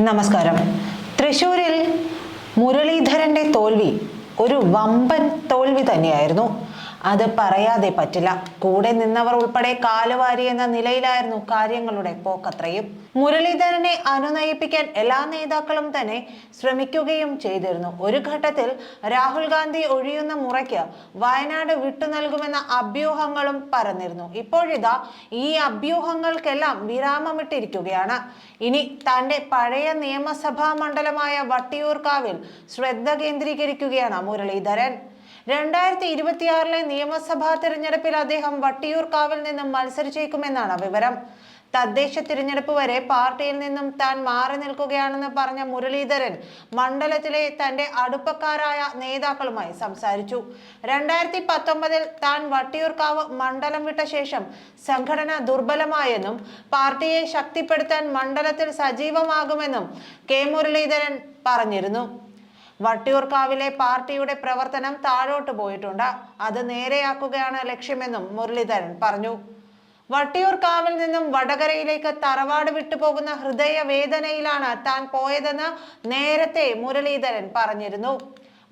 നമസ്കാരം. തൃശൂരിൽ മുരളീധരന്റെ തോൽവി ഒരു വമ്പൻ തോൽവി തന്നെയായിരുന്നു. അത് പറയാതെ പറ്റില്ല. കൂടെ നിന്നവർ ഉൾപ്പെടെ കാലുവാരി എന്ന നിലയിലായിരുന്നു കാര്യങ്ങളുടെ പോക്കത്രയും. മുരളീധരനെ അനുനയിപ്പിക്കാൻ എല്ലാ നേതാക്കളും തന്നെ ശ്രമിക്കുകയും ചെയ്തിരുന്നു. ഒരു ഘട്ടത്തിൽ രാഹുൽ ഗാന്ധി ഒഴിയുന്ന മുറയ്ക്ക് വയനാട് വിട്ടു നൽകുമെന്ന അഭ്യൂഹങ്ങളും പരന്നിരുന്നു. ഇപ്പോഴിതാ ഈ അഭ്യൂഹങ്ങൾക്കെല്ലാം വിരാമമിട്ടിരിക്കുകയാണ്. ഇനി തന്റെ പഴയ നിയമസഭാ മണ്ഡലമായ വട്ടിയൂർക്കാവിൽ ശ്രദ്ധ കേന്ദ്രീകരിക്കുകയാണ് മുരളീധരൻ. രണ്ടായിരത്തി ഇരുപത്തിയാറിലെ നിയമസഭാ തിരഞ്ഞെടുപ്പിൽ അദ്ദേഹം വട്ടിയൂർക്കാവിൽ നിന്നും മത്സരിച്ചേക്കുമെന്നാണ് വിവരം. തദ്ദേശ തിരഞ്ഞെടുപ്പ് വരെ പാർട്ടിയിൽ നിന്നും താൻ മാറി നിൽക്കുകയാണെന്ന് പറഞ്ഞ മുരളീധരൻ മണ്ഡലത്തിലെ തന്റെ അടുപ്പക്കാരായ നേതാക്കളുമായി സംസാരിച്ചു. രണ്ടായിരത്തി പത്തൊമ്പതിൽ താൻ വട്ടിയൂർക്കാവ് മണ്ഡലം വിട്ട ശേഷം സംഘടന ദുർബലമായെന്നും പാർട്ടിയെ ശക്തിപ്പെടുത്താൻ മണ്ഡലത്തിൽ സജീവമാകുമെന്നും കെ മുരളീധരൻ പറഞ്ഞിരുന്നു. വട്ടിയൂർക്കാവിലെ പാർട്ടിയുടെ പ്രവർത്തനം താഴോട്ട് പോയിട്ടുണ്ട്. അത് നേരെയാക്കുകയാണ് ലക്ഷ്യമെന്നും മുരളീധരൻ പറഞ്ഞു. വട്ടിയൂർക്കാവിൽ നിന്നും വടകരയിലേക്ക് തറവാട് വിട്ടുപോകുന്ന ഹൃദയ വേദനയിലാണ് താൻ പോയതെന്ന് നേരത്തെ മുരളീധരൻ പറഞ്ഞിരുന്നു.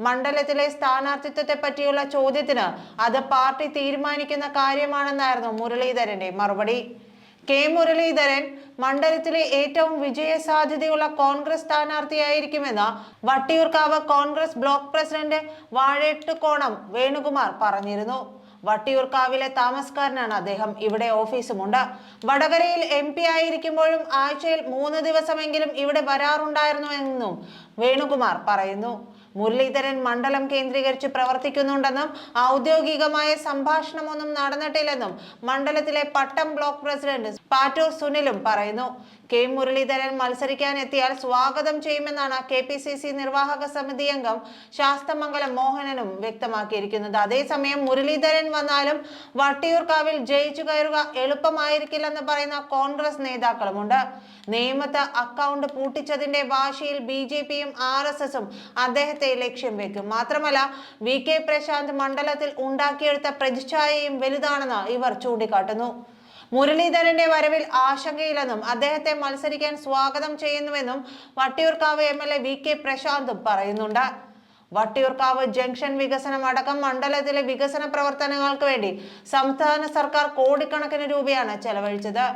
മണ്ഡലത്തിലെ സ്ഥാനാർത്ഥിത്വത്തെ പറ്റിയുള്ള ചോദ്യത്തിന് അത് പാർട്ടി തീരുമാനിക്കുന്ന കാര്യമാണെന്നായിരുന്നു മുരളീധരന്റെ മറുപടി. കെ മുരളീധരൻ മണ്ഡലത്തിലെ ഏറ്റവും വിജയ സാധ്യതയുള്ള കോൺഗ്രസ് സ്ഥാനാർത്ഥിയായിരിക്കുമെന്ന് വട്ടിയൂർക്കാവ് കോൺഗ്രസ് ബ്ലോക്ക് പ്രസിഡന്റ് വാഴേട്ട് കോണം വേണുകുമാർ പറഞ്ഞിരുന്നു. വട്ടിയൂർക്കാവിലെ താമസക്കാരനാണ് അദ്ദേഹം. ഇവിടെ ഓഫീസുമുണ്ട്. വടകരയിൽ എം പി ആയിരിക്കുമ്പോഴും ആഴ്ചയിൽ മൂന്ന് ദിവസമെങ്കിലും ഇവിടെ വരാറുണ്ടായിരുന്നു എന്നും വേണുകുമാർ പറയുന്നു. മുരളീധരൻ മണ്ഡലം കേന്ദ്രീകരിച്ച് പ്രവർത്തിക്കുന്നുണ്ടെന്നും ഔദ്യോഗികമായ സംഭാഷണമൊന്നും നടന്നിട്ടില്ലെന്നും മണ്ഡലത്തിലെ പട്ടം ബ്ലോക്ക് പ്രസിഡന്റ് പാറ്റൂർ സുനിലും പറയുന്നു. കെ മുരളീധരൻ മത്സരിക്കാൻ എത്തിയാൽ സ്വാഗതം ചെയ്യുമെന്നാണ് കെ പി സി സി നിർവാഹക സമിതി അംഗം ശാസ്തമംഗലം മോഹനനും വ്യക്തമാക്കിയിരിക്കുന്നത്. അതേസമയം മുരളീധരൻ വന്നാലും വട്ടിയൂർക്കാവിൽ ജയിച്ചു കയറുക എളുപ്പമായിരിക്കില്ലെന്ന് പറയുന്ന കോൺഗ്രസ് നേതാക്കളുമുണ്ട്. നിയമത്ത് അക്കൗണ്ട് പൂട്ടിച്ചതിന്റെ വാശിയിൽ ബി ജെ പിയും ആർ എസ് എസും അദ്ദേഹത്തെ ലക്ഷ്യം വെക്കും. മാത്രമല്ല വി കെ പ്രശാന്ത് മണ്ഡലത്തിൽ ഉണ്ടാക്കിയെടുത്ത പ്രതിച്ഛായയും വലുതാണെന്ന് ഇവർ ചൂണ്ടിക്കാട്ടുന്നു. മുരളീധരന്റെ വരവിൽ ആശങ്കയില്ലെന്നും അദ്ദേഹത്തെ മത്സരിക്കാൻ സ്വാഗതം ചെയ്യുന്നുവെന്നും Vattiyoorkavu M L A V K പ്രശാന്തും പറയുന്നുണ്ട്. വട്ടിയൂർക്കാവ് ജംഗ്ഷൻ വികസനം അടക്കം മണ്ഡലത്തിലെ വികസന പ്രവർത്തനങ്ങൾക്ക് വേണ്ടി സംസ്ഥാന സർക്കാർ കോടിക്കണക്കിന് രൂപയാണ് ചെലവഴിച്ചത്.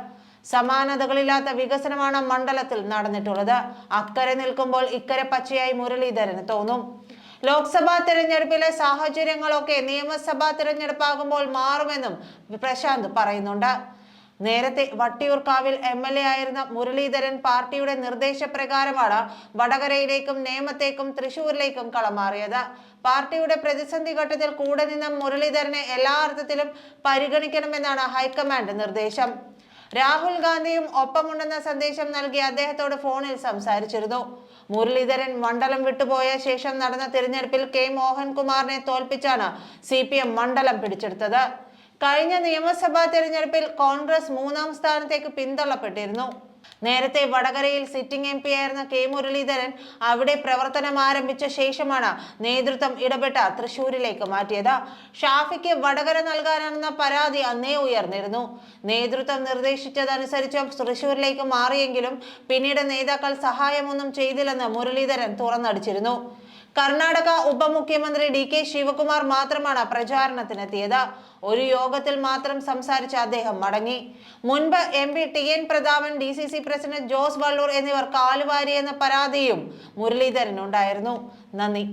സമാനതകളില്ലാത്ത വികസനമാണ് മണ്ഡലത്തിൽ നടന്നിട്ടുള്ളത്. അക്കരെ നിൽക്കുമ്പോൾ ഇക്കരെ പച്ചയായി മുരളീധരന് തോന്നും. ലോക്സഭാ തിരഞ്ഞെടുപ്പിലെ സാഹചര്യങ്ങളൊക്കെ നിയമസഭാ തിരഞ്ഞെടുപ്പാകുമ്പോൾ മാറുമെന്നും പ്രശാന്ത് പറയുന്നുണ്ട്. നേരത്തെ വട്ടിയൂർക്കാവിൽ എം എൽ എ ആയിരുന്ന മുരളീധരൻ പാർട്ടിയുടെ നിർദ്ദേശപ്രകാരമാണ് വടകരയിലേക്കും നേമത്തേക്കും തൃശൂരിലേക്കും കളമാറിയത്. പാർട്ടിയുടെ പ്രതിസന്ധി ഘട്ടത്തിൽ കൂടെ നിന്ന മുരളീധരനെ എല്ലാ അർത്ഥത്തിലും പരിഗണിക്കണമെന്നാണ് ഹൈക്കമാൻഡ് നിർദ്ദേശം. രാഹുൽ ഗാന്ധിയും ഒപ്പമുണ്ടെന്ന സന്ദേശം നൽകി അദ്ദേഹത്തോട് ഫോണിൽ സംസാരിച്ചിരുന്നു. മുരളീധരൻ മണ്ഡലം വിട്ടുപോയ ശേഷം നടന്ന തിരഞ്ഞെടുപ്പിൽ കെ മോഹൻകുമാറിനെ തോൽപ്പിച്ചാണ് സി മണ്ഡലം പിടിച്ചെടുത്തത്. കഴിഞ്ഞ നിയമസഭാ തെരഞ്ഞെടുപ്പിൽ കോൺഗ്രസ് മൂന്നാം സ്ഥാനത്തേക്ക് പിന്തള്ളപ്പെട്ടിരുന്നു. നേരത്തെ വടകരയിൽ സിറ്റിംഗ് എം പി ആയിരുന്ന കെ മുരളീധരൻ അവിടെ പ്രവർത്തനം ആരംഭിച്ച ശേഷമാണ് നേതൃത്വം ഇടപെട്ട തൃശൂരിലേക്ക് മാറ്റിയത്. ഷാഫിക്ക് വടകര നൽകാനാണെന്ന പരാതി അന്നേ ഉയർന്നിരുന്നു. നേതൃത്വം നിർദ്ദേശിച്ചതനുസരിച്ച് തൃശൂരിലേക്ക് മാറിയെങ്കിലും പിന്നീട് നേതാക്കൾ സഹായമൊന്നും ചെയ്തില്ലെന്ന് മുരളീധരൻ തുറന്നടിച്ചിരുന്നു. കർണാടക ഉപമുഖ്യമന്ത്രി ഡി കെ ശിവകുമാർ മാത്രമാണ് പ്രചാരണത്തിനെത്തിയത്. ഒരു യോഗത്തിൽ മാത്രം സംസാരിച്ച അദ്ദേഹം മടങ്ങി. മുൻപ് M P T N Prathapan D C C president Jose Valloor എന്നിവർ കാലുവാരി എന്ന പരാതിയും മുരളീധരനുണ്ടായിരുന്നു. നന്ദി.